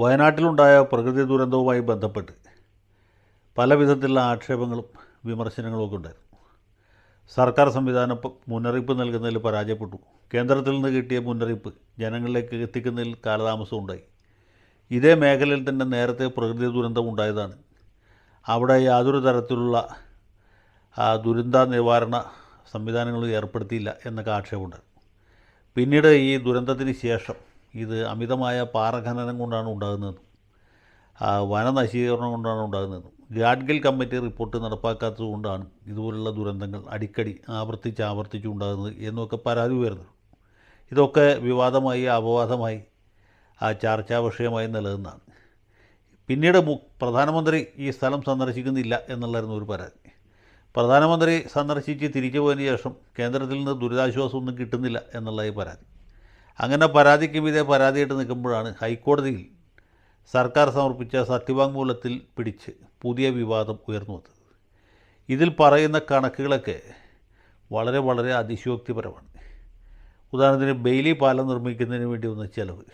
വയനാട്ടിലുണ്ടായ പ്രകൃതി ദുരന്തവുമായി ബന്ധപ്പെട്ട് പല വിധത്തിലുള്ള ആക്ഷേപങ്ങളും വിമർശനങ്ങളും ഒക്കെ ഉണ്ടായിരുന്നു. സർക്കാർ സംവിധാനം മുന്നറിയിപ്പ് നൽകുന്നതിൽ പരാജയപ്പെട്ടു. കേന്ദ്രത്തിൽ നിന്ന് കിട്ടിയ മുന്നറിയിപ്പ് ജനങ്ങളിലേക്ക് എത്തിക്കുന്നതിൽ കാലതാമസം ഉണ്ടായി. ഇതേ മേഖലയിൽ തന്നെ നേരത്തെ പ്രകൃതി ദുരന്തം ഉണ്ടായതാണ്. അവിടെ യാതൊരു തരത്തിലുള്ള ദുരന്ത നിവാരണ സംവിധാനങ്ങളും ഏർപ്പെടുത്തിയില്ല എന്നൊക്കെ ആക്ഷേപമുണ്ട് പിന്നീട് ഈ ദുരന്തത്തിന് ശേഷം ഇത് അമിതമായ പാറഖനനം കൊണ്ടാണ് ഉണ്ടാകുന്നത്. വനനശീകരണം കൊണ്ടാണ് ഉണ്ടാകുന്നത്. ഗാഡ്ഗിൽ കമ്മിറ്റി റിപ്പോർട്ട് നടപ്പാക്കാത്തത് കൊണ്ടാണ് ഇതുപോലുള്ള ദുരന്തങ്ങൾ അടിക്കടി ആവർത്തിച്ച് ആവർത്തിച്ച് ഉണ്ടാകുന്നത് എന്നൊക്കെ പരാതി ഉയർന്നു. ഇതൊക്കെ വിവാദമായി അപവാദമായി ആ ചർച്ചാ വിഷയമായി നിലനിന്നാണ്. പിന്നീട് പ്രധാനമന്ത്രി ഈ സ്ഥലം സന്ദർശിക്കുന്നില്ല എന്നുള്ളായിരുന്നു ഒരു പരാതി. പ്രധാനമന്ത്രി സന്ദർശിച്ച് തിരിച്ചു പോയതിന് ശേഷം കേന്ദ്രത്തിൽ നിന്ന് ദുരിതാശ്വാസമൊന്നും കിട്ടുന്നില്ല എന്നുള്ള ഈ പരാതി. അങ്ങനെ പരാതിക്ക് മീതെ പരാതിയായിട്ട് നിൽക്കുമ്പോഴാണ് ഹൈക്കോടതിയിൽ സർക്കാർ സമർപ്പിച്ച സത്യവാങ്മൂലത്തിൽ പിടിച്ച് പുതിയ വിവാദം ഉയർന്നു വന്നത്. ഇതിൽ പറയുന്ന കണക്കുകളൊക്കെ വളരെ വളരെ അതിശയോക്തിപരമാണ്. ഉദാഹരണത്തിന് ബെയിലി പാലം നിർമ്മിക്കുന്നതിന് വേണ്ടി വന്ന ചിലവ്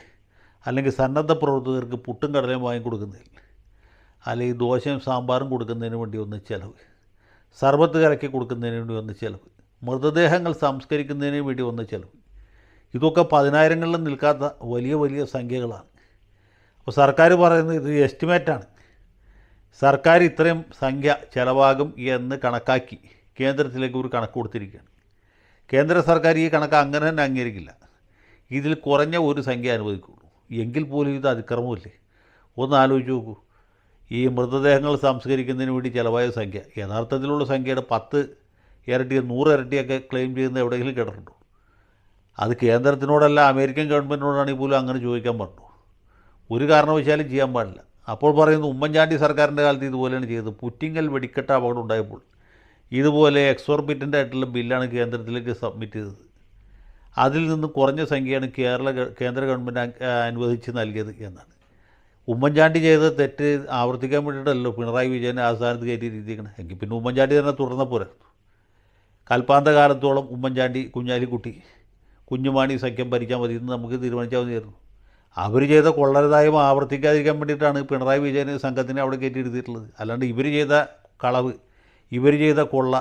അല്ലെങ്കിൽ സന്നദ്ധ പ്രവർത്തകർക്ക് പുട്ടും കടലയും വാങ്ങി കൊടുക്കുന്നതിൽ അല്ലെങ്കിൽ ദോശയും സാമ്പാറും കൊടുക്കുന്നതിന് വേണ്ടി വന്ന ചിലവ് സർബത്ത് കലക്കി കൊടുക്കുന്നതിന് വേണ്ടി വന്ന ചിലവ് മൃതദേഹങ്ങൾ സംസ്കരിക്കുന്നതിന് വേണ്ടി വന്ന ചിലവ് ഇതൊക്കെ പതിനായിരങ്ങളിലും നിൽക്കാത്ത വലിയ വലിയ സംഖ്യകളാണ്. അപ്പോൾ സർക്കാർ പറയുന്നത് ഇത് എസ്റ്റിമേറ്റാണ്. സർക്കാർ ഇത്രയും സംഖ്യ ചിലവാകും എന്ന് കണക്കാക്കി കേന്ദ്രത്തിലേക്ക് ഒരു കണക്ക് കൊടുത്തിരിക്കുകയാണ്. കേന്ദ്ര സർക്കാർ ഈ കണക്ക് അങ്ങനെ തന്നെ അംഗീകരിക്കില്ല. ഇതിൽ കുറഞ്ഞ ഒരു സംഖ്യ അനുവദിക്കുള്ളൂ. എങ്കിൽ പോലും ഇത് അതിക്രമമില്ലേ? ഒന്ന് ആലോചിച്ച് നോക്കൂ. ഈ മൃതദേഹങ്ങൾ സംസ്കരിക്കുന്നതിന് വേണ്ടി ചിലവായ സംഖ്യ യഥാർത്ഥത്തിലുള്ള സംഖ്യയുടെ പത്ത് ഇരട്ടി നൂറ് ഇരട്ടിയൊക്കെ ക്ലെയിം ചെയ്യുന്ന എവിടെയെങ്കിലും കേട്ടിട്ടുണ്ടോ അത് കേന്ദ്രത്തിനോടല്ല അമേരിക്കൻ ഗവൺമെന്റിനോടാണെങ്കിൽ പോലും അങ്ങനെ ചോദിക്കാൻ പറഞ്ഞു. ഒരു കാരണവശാലും ചെയ്യാൻ പാടില്ല. അപ്പോൾ പറയുന്നു ഉമ്മൻചാണ്ടി സർക്കാരിന്റെ കാലത്ത് ഇതുപോലെയാണ് ചെയ്തത്. പുറ്റിങ്ങൽ വെടിക്കെട്ട് അപകടം ഉണ്ടായപ്പോൾ ഇതുപോലെ എക്സോർബിറ്റന്റ് ആയിട്ടുള്ള ബില്ലാണ് കേന്ദ്രത്തിലേക്ക് സബ്മിറ്റ് ചെയ്തത്. അതിൽ നിന്ന് കുറഞ്ഞ സംഖ്യയാണ് കേരള കേന്ദ്ര ഗവൺമെന്റ് അനുവദിച്ച് നൽകിയത് എന്നാണ്. ഉമ്മൻചാണ്ടി ചെയ്ത തെറ്റ് ആവർത്തിക്കാൻ വേണ്ടിയിട്ടല്ലോ പിണറായി വിജയൻ ആ സ്ഥാനത്ത് കയറ്റിയിരിക്കണം എങ്കിൽ പിന്നെ ഉമ്മൻചാണ്ടി തന്നെ തുടർന്ന പോരായിരുന്നു കൽപ്പാന്ത കാലത്തോളം ഉമ്മൻചാണ്ടി കുഞ്ഞാലിക്കുട്ടി കുഞ്ഞുമാണി സഖ്യം ഭരിച്ചാൽ മതി എന്ന് നമുക്ക് തീരുമാനിച്ചാൽ മതിയായിരുന്നു. അവർ ചെയ്ത കൊള്ളരുതായ്മ ആവർത്തിക്കാതിരിക്കാൻ വേണ്ടിയിട്ടാണ് പിണറായി വിജയൻ സംഘത്തിനെ അവിടെ കയറ്റിയിരുത്തിയിട്ടുള്ളത് അല്ലാണ്ട് ഇവർ ചെയ്ത കളവ് ഇവർ ചെയ്ത കൊള്ള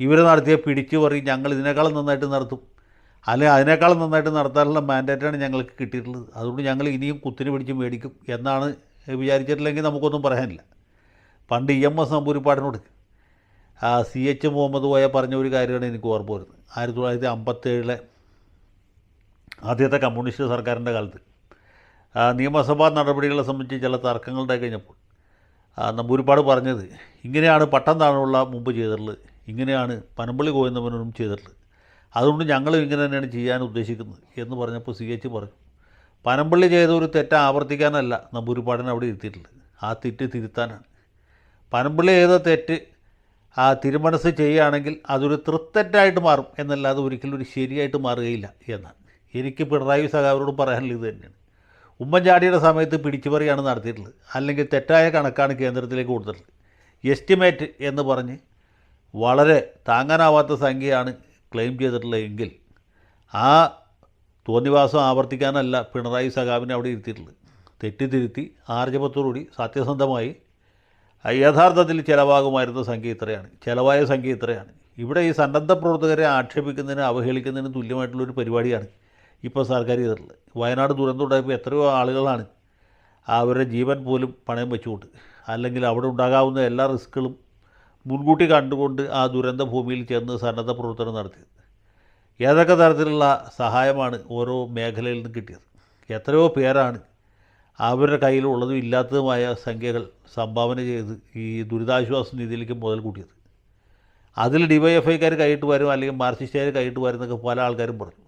ഇവർ നടത്തിയ പിടിച്ചു പറയും ഞങ്ങൾ ഇതിനേക്കാളും നന്നായിട്ട് നടത്തും. അല്ലെങ്കിൽ അതിനേക്കാളും നന്നായിട്ട് നടത്താനുള്ള മാൻഡേറ്റാണ് ഞങ്ങൾക്ക് കിട്ടിയിട്ടുള്ളത്. അതുകൊണ്ട് ഞങ്ങൾ ഇനിയും കുത്തിന് പിടിച്ച് മേടിക്കും എന്നാണ് വിചാരിച്ചിട്ടില്ലെങ്കിൽ നമുക്കൊന്നും പറയാനില്ല. പണ്ട് ഇ എം എസ് നമ്പൂരിപ്പാടിനോട് സി എച്ച് മുഹമ്മദ് പോയ പറഞ്ഞ ഒരു കാര്യമാണ് എനിക്ക് ഓർമ്മ വരുന്നത്. ആയിരത്തി തൊള്ളായിരത്തി അമ്പത്തേഴിലെ ആദ്യത്തെ കമ്മ്യൂണിസ്റ്റ് സർക്കാരിന്റെ കാലത്ത്. നിയമസഭാ നടപടികളെ സംബന്ധിച്ച് ചില തർക്കങ്ങളുണ്ടായി കഴിഞ്ഞപ്പോൾ നമ്പൂരിപ്പാട് പറഞ്ഞത് ഇങ്ങനെയാണ് പട്ടം താണുള്ള മുമ്പ് ചെയ്തിട്ടുള്ളത്. ഇങ്ങനെയാണ് പനമ്പള്ളി ഗോവിന്ദമനും ചെയ്തിട്ടുള്ളത്. അതുകൊണ്ട് ഞങ്ങളും ഇങ്ങനെ തന്നെയാണ് ചെയ്യാൻ ഉദ്ദേശിക്കുന്നത് എന്ന് പറഞ്ഞപ്പോൾ സി എച്ച് പറഞ്ഞു. പനമ്പള്ളി ചെയ്ത ഒരു തെറ്റ് ആവർത്തിക്കാനല്ല നമ്പൂരിപ്പാടിനെ അവിടെ ഇരുത്തിയിട്ടുള്ളത്. ആ തെറ്റ് തിരുത്താനാണ്. പനമ്പള്ളി ചെയ്ത തെറ്റ് ആ തിരുമനസ് ചെയ്യുകയാണെങ്കിൽ അതൊരു തൃത്തെറ്റായിട്ട് മാറും. എന്നല്ലാതെ ഒരിക്കലും ഒരു ശരിയായിട്ട് മാറുകയില്ല എന്നാണ്. എനിക്ക് പിണറായി സഖാവരോട് പറയാനുള്ളത് ഇത് തന്നെയാണ്. ഉമ്മൻചാണ്ടിയുടെ സമയത്ത് പിടിച്ചുപറിയാണ് നടത്തിയിട്ടുള്ളത്. അല്ലെങ്കിൽ തെറ്റായ കണക്കാണ് കേന്ദ്രത്തിലേക്ക് കൊടുത്തിട്ടുള്ളത്. എസ്റ്റിമേറ്റ് എന്ന് പറഞ്ഞ് വളരെ താങ്ങാനാവാത്ത സംഖ്യയാണ് ക്ലെയിം ചെയ്തിട്ടുള്ളത് എങ്കിൽ ആ തോന്നിവാസം ആവർത്തിക്കാനല്ല പിണറായി സഖാവിനെ അവിടെ ഇരുത്തിയിട്ടുള്ളത്. തെറ്റിതിരുത്തി ആർജവത്തോടുകൂടി സത്യസന്ധമായി യഥാർത്ഥത്തിൽ ചിലവാകുമായിരുന്ന സംഖ്യ ഇത്രയാണ്. ചിലവായ സംഖ്യ ഇത്രയാണ്. ഇവിടെ ഈ സന്നദ്ധ പ്രവർത്തകരെ ആക്ഷേപിക്കുന്നതിന് അവഹേളിക്കുന്നതിന് തുല്യമായിട്ടുള്ളൊരു പരിപാടിയാണ് ഇപ്പോൾ സർക്കാർ ചെയ്തിട്ടുള്ളത്. വയനാട് ദുരന്തം ഉണ്ടായപ്പോൾ എത്രയോ ആളുകളാണ് അവരുടെ ജീവൻ പോലും പണയം വെച്ചുകൊണ്ട് അല്ലെങ്കിൽ അവിടെ ഉണ്ടാകാവുന്ന എല്ലാ റിസ്ക്കുകളും മുൻകൂട്ടി കണ്ടുകൊണ്ട് ആ ദുരന്ത ഭൂമിയിൽ ചെന്ന് സന്നദ്ധ പ്രവർത്തനം നടത്തിയത്. ഏതൊക്കെ തരത്തിലുള്ള സഹായമാണ് ഓരോ മേഖലയിൽ നിന്ന് കിട്ടിയത്? എത്രയോ പേരാണ് അവരുടെ കയ്യിലുള്ളതും ഇല്ലാത്തതുമായ സംഖ്യകൾ സംഭാവന ചെയ്ത് ഈ ദുരിതാശ്വാസ നിധിയിലേക്ക് മുതൽ കൂട്ടിയത്. അതിൽ ഡിവൈഎഫ്ഐക്കാർ കൈയിട്ട് വരും അല്ലെങ്കിൽ മാർക്സിസ്റ്റുകാർ കൈയിട്ട് വരും എന്നൊക്കെ പല ആൾക്കാരും പറഞ്ഞു.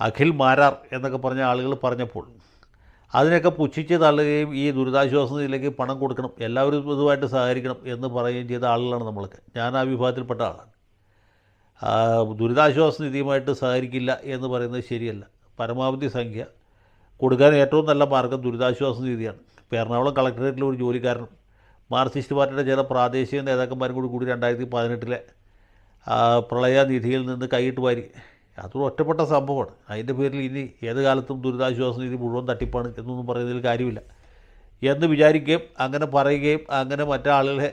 അഖിൽ മാരാർ എന്നൊക്കെ പറഞ്ഞ ആളുകൾ പറഞ്ഞപ്പോൾ അതിനൊക്കെ പുച്ഛിച്ച് തള്ളുകയും ഈ ദുരിതാശ്വാസ നിധിയിലേക്ക് പണം കൊടുക്കണം എല്ലാവരും ഇതുമായിട്ട് സഹകരിക്കണം എന്ന് പറയുകയും ചെയ്ത ആളുകളാണ് നമ്മളൊക്കെ. ഞാൻ ആ വിഭാഗത്തിൽപ്പെട്ട ആളാണ്. ദുരിതാശ്വാസ നിധിയുമായിട്ട് സഹകരിക്കില്ല എന്ന് പറയുന്നത് ശരിയല്ല. പരമാവധി സംഖ്യ കൊടുക്കാൻ ഏറ്റവും നല്ല മാർഗം ദുരിതാശ്വാസ നിധിയാണ്. ഇപ്പോൾ എറണാകുളം കളക്ടറേറ്റിലെ ഒരു ജോലിക്കാരൻ മാർക്സിസ്റ്റ് പാർട്ടിയുടെ ചില പ്രാദേശിക നേതാക്കന്മാരും കൂടി കൂടി രണ്ടായിരത്തി പതിനെട്ടിലെ പ്രളയ നിധിയിൽ നിന്ന് കൈയിട്ട് വാരി അതൊരു ഒറ്റപ്പെട്ട സംഭവമാണ്. അതിന്റെ പേരിൽ ഇനി ഏത് കാലത്തും ദുരിതാശ്വാസ നിധി മുഴുവൻ തട്ടിപ്പാണ് എന്നൊന്നും പറയുന്നതിൽ കാര്യമില്ല. എന്ന് വിചാരിക്കുകയും അങ്ങനെ പറയുകയും അങ്ങനെ മറ്റാളുകളെ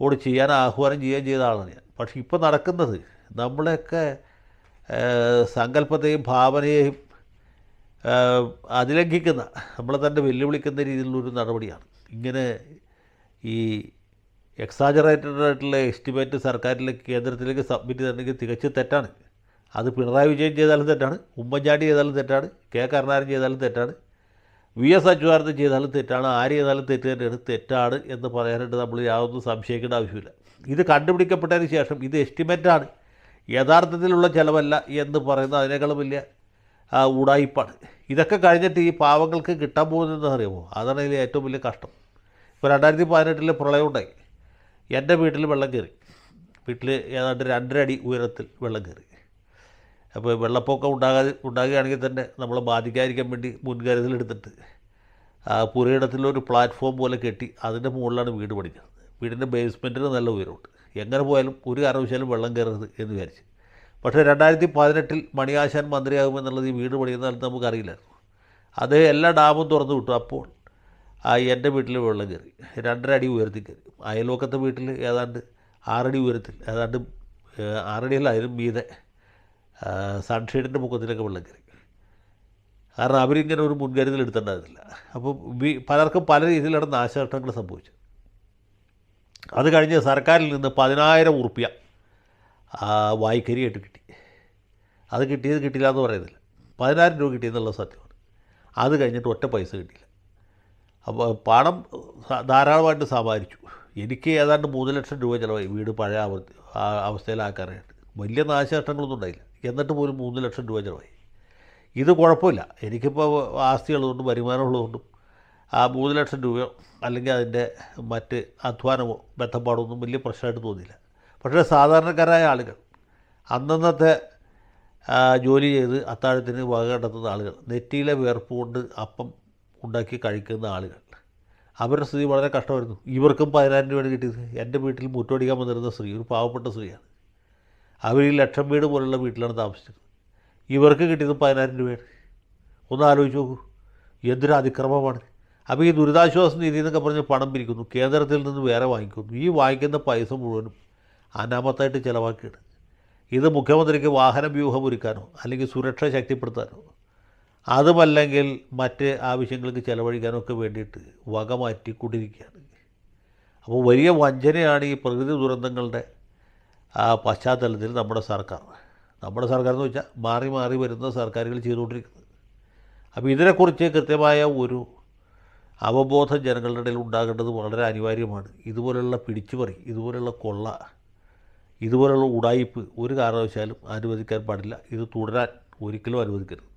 ഓട് ചെയ്യാൻ ആഹ്വാനം ചെയ്യുകയും ചെയ്ത ആളാണ് ഞാൻ. പക്ഷേ ഇപ്പോൾ നടക്കുന്നത് നമ്മളെയൊക്കെ സങ്കല്പത്തെയും ഭാവനയെയും അതിലംഘിക്കുന്ന നമ്മളെ തന്നെ വെല്ലുവിളിക്കുന്ന രീതിയിലുള്ളൊരു നടപടിയാണ്. ഇങ്ങനെ ഈ എക്സാജറേറ്റഡ് ആയിട്ടുള്ള എസ്റ്റിമേറ്റ് സർക്കാരിലേക്ക് കേന്ദ്രത്തിലേക്ക് സബ്മിറ്റ് ചെയ്തിട്ടുണ്ടെങ്കിൽ തികച്ചും തെറ്റാണ്. അത് പിണറായി വിജയൻ ചെയ്താലും തെറ്റാണ് ഉമ്മൻചാണ്ടി ചെയ്താലും തെറ്റാണ് കെ കരുണാകരൻ ചെയ്താലും തെറ്റാണ് വി എസ് അച്യുതാനന്ദൻ ചെയ്താലും തെറ്റാണ് ആര് ചെയ്താലും തെറ്റ് തന്നെയാണ് തെറ്റാണ് എന്ന് പറയാനായിട്ട് നമ്മൾ യാതൊന്നും സംശയിക്കേണ്ട ആവശ്യമില്ല. ഇത് കണ്ടുപിടിക്കപ്പെട്ടതിന് ശേഷം ഇത് എസ്റ്റിമേറ്റാണ് യഥാർത്ഥത്തിലുള്ള ചിലവല്ല എന്ന് പറയുന്ന അതിനേക്കാളും വലിയ ഉടായിപ്പാണ്. ഇതൊക്കെ കഴിഞ്ഞിട്ട് ഈ പാവങ്ങൾക്ക് കിട്ടാൻ പോകുന്നതെന്ന് അറിയുമോ അതാണ് ഇതിൽ ഏറ്റവും വലിയ കഷ്ടം. ഇപ്പോൾ രണ്ടായിരത്തി പതിനെട്ടിൽ പ്രളയം ഉണ്ടായി. എന്റെ വീട്ടിൽ വെള്ളം കയറി. വീട്ടിൽ ഏതാണ്ട് രണ്ടര അടി ഉയരത്തിൽ വെള്ളം കയറി. അപ്പോൾ വെള്ളപ്പൊക്കം ഉണ്ടാകാതെ ഉണ്ടാകുകയാണെങ്കിൽ തന്നെ നമ്മളെ ബാധിക്കാതിരിക്കാൻ വേണ്ടി മുൻകരുതലെടുത്തിട്ട് പുരയിടത്തിലൊരു പ്ലാറ്റ്ഫോം പോലെ കെട്ടി അതിന്റെ മുകളിലാണ് വീട് പണിഞ്ഞത് വീടിന്റെ ബേസ്മെന്റിന് നല്ല ഉയരമുണ്ട്. എങ്ങനെ പോയാലും ഒരു കാരണവശാലും വെള്ളം കയറരുത് എന്ന് വിചാരിച്ച്. പക്ഷേ രണ്ടായിരത്തി പതിനെട്ടിൽ മണിയാശാൻ മന്ത്രിയാകുമെന്നുള്ളത് ഈ വീട് പണിയുന്ന കാലത്ത് നമുക്കറിയില്ലായിരുന്നു. അത് എല്ലാ ഡാമും തുറന്നു വിട്ടു. അപ്പോൾ എന്റെ വീട്ടിൽ വെള്ളം കയറി. രണ്ടര അടി ഉയരത്തിൽ കയറി. അയൽവക്കത്തെ വീട്ടിൽ ഏതാണ്ട് ആറടി ഉയരത്തിൽ ഏതാണ്ട് ആറടിയല്ല അതിനും മീതെ സൺഷെയ്ഡിന്റെ മുഖത്തിലൊക്കെ വെള്ളം കയറി. കാരണം അവരിങ്ങനെ ഒരു മുൻകരുതൽ എടുത്തിട്ടുണ്ടായിരുന്നില്ല. അപ്പോൾ പലർക്കും പല രീതിയിലാണ് നാശനഷ്ടങ്ങൾ സംഭവിച്ചത്. അത് കഴിഞ്ഞ് സർക്കാരിൽ നിന്ന് പതിനായിരം ഉറുപ്പ്യ വായ്ക്കരിയായിട്ട് കിട്ടി. അത് കിട്ടിയത് കിട്ടില്ല എന്ന് പറയുന്നില്ല. പതിനായിരം രൂപ കിട്ടിയെന്നുള്ള സത്യമാണ്. അത് കഴിഞ്ഞിട്ട് ഒറ്റ പൈസ കിട്ടിയില്ല. അപ്പോൾ പണം ധാരാളമായിട്ട് സമാഹരിച്ചു എനിക്ക് ഏതാണ്ട് മൂന്ന് ലക്ഷം രൂപ ചിലവായി. വീട് പഴയ അവസ്ഥയിലാക്കാനായിട്ട്. വലിയ നാശനഷ്ടങ്ങളൊന്നും ഉണ്ടായില്ല. എന്നിട്ട് പോലും മൂന്ന് ലക്ഷം രൂപ ചിലവായി. ഇത് കുഴപ്പമില്ല. എനിക്കിപ്പോൾ ആസ്തിയുള്ളതുകൊണ്ടും വരുമാനമുള്ളതുകൊണ്ടും ആ മൂന്ന് ലക്ഷം രൂപയോ അല്ലെങ്കിൽ അതിന്റെ മറ്റ് അധ്വാനമോ ബന്ധപ്പാടോ ഒന്നും വലിയ പ്രശ്നമായിട്ട് തോന്നിയില്ല. പക്ഷേ സാധാരണക്കാരായ ആളുകൾ അന്നന്നത്തെ ജോലി ചെയ്ത് അത്താഴത്തിന് വക കണ്ടെത്തുന്ന ആളുകൾ നെറ്റിയിലെ വേർപ്പ് കൊണ്ട് അപ്പം ഉണ്ടാക്കി കഴിക്കുന്ന ആളുകൾ അവരുടെ സ്ഥിതി വളരെ കഷ്ടമായിരുന്നു. ഇവർക്കും പതിനായിരം രൂപയാണ് കിട്ടിയത്. എന്റെ വീട്ടിൽ മുറ്റോടിക്കാൻ വന്നിരുന്ന സ്ത്രീ ഒരു പാവപ്പെട്ട സ്ത്രീയാണ്. അവർ ഈ ലക്ഷം വീട് പോലുള്ള വീട്ടിലാണ് താമസിച്ചത്. ഇവർക്ക് കിട്ടിയത് പതിനായിരം രൂപയാണ്. ഒന്ന് ആലോചിച്ച് നോക്കൂ. എന്തൊരു അതിക്രമമാണ്. അപ്പോൾ ഈ ദുരിതാശ്വാസ നിധി എന്നൊക്കെ പറഞ്ഞ് പണം പിരിക്കുന്നു. കേന്ദ്രത്തിൽ നിന്ന് വേറെ വാങ്ങിക്കുന്നു. ഈ വാങ്ങിക്കുന്ന പൈസ മുഴുവനും അനാമത്തായിട്ട് ചിലവാക്കിയാണ് ഇത് മുഖ്യമന്ത്രിക്ക് വാഹന വ്യൂഹം ഒരുക്കാനോ അല്ലെങ്കിൽ സുരക്ഷ ശക്തിപ്പെടുത്താനോ അതുമല്ലെങ്കിൽ മറ്റ് ആവശ്യങ്ങൾക്ക് ചിലവഴിക്കാനോ ഒക്കെ വേണ്ടിയിട്ട് വക മാറ്റിക്കൊണ്ടിരിക്കുകയാണ്. അപ്പോൾ വലിയ വഞ്ചനയാണ് ഈ പ്രകൃതി ദുരന്തങ്ങളുടെ ആ പശ്ചാത്തലത്തിൽ നമ്മുടെ സർക്കാർ. നമ്മുടെ സർക്കാർ എന്ന് വെച്ചാൽ മാറി മാറി വരുന്ന സർക്കാരുകൾ ചെയ്തുകൊണ്ടിരിക്കുന്നത്. അപ്പോൾ ഇതിനെക്കുറിച്ച് കൃത്യമായ ഒരു അവബോധം ജനങ്ങളുടെ ഇടയിൽ ഉണ്ടാകേണ്ടത് വളരെ അനിവാര്യമാണ്. ഇതുപോലെയുള്ള പിടിച്ചുപറി ഇതുപോലെയുള്ള കൊള്ള ഇതുപോലെയുള്ള ഉടായിപ്പ് ഒരു കാരണവശാലും അനുവദിക്കാൻ പാടില്ല. ഇത് തുടരാൻ ഒരിക്കലും അനുവദിക്കരുത്.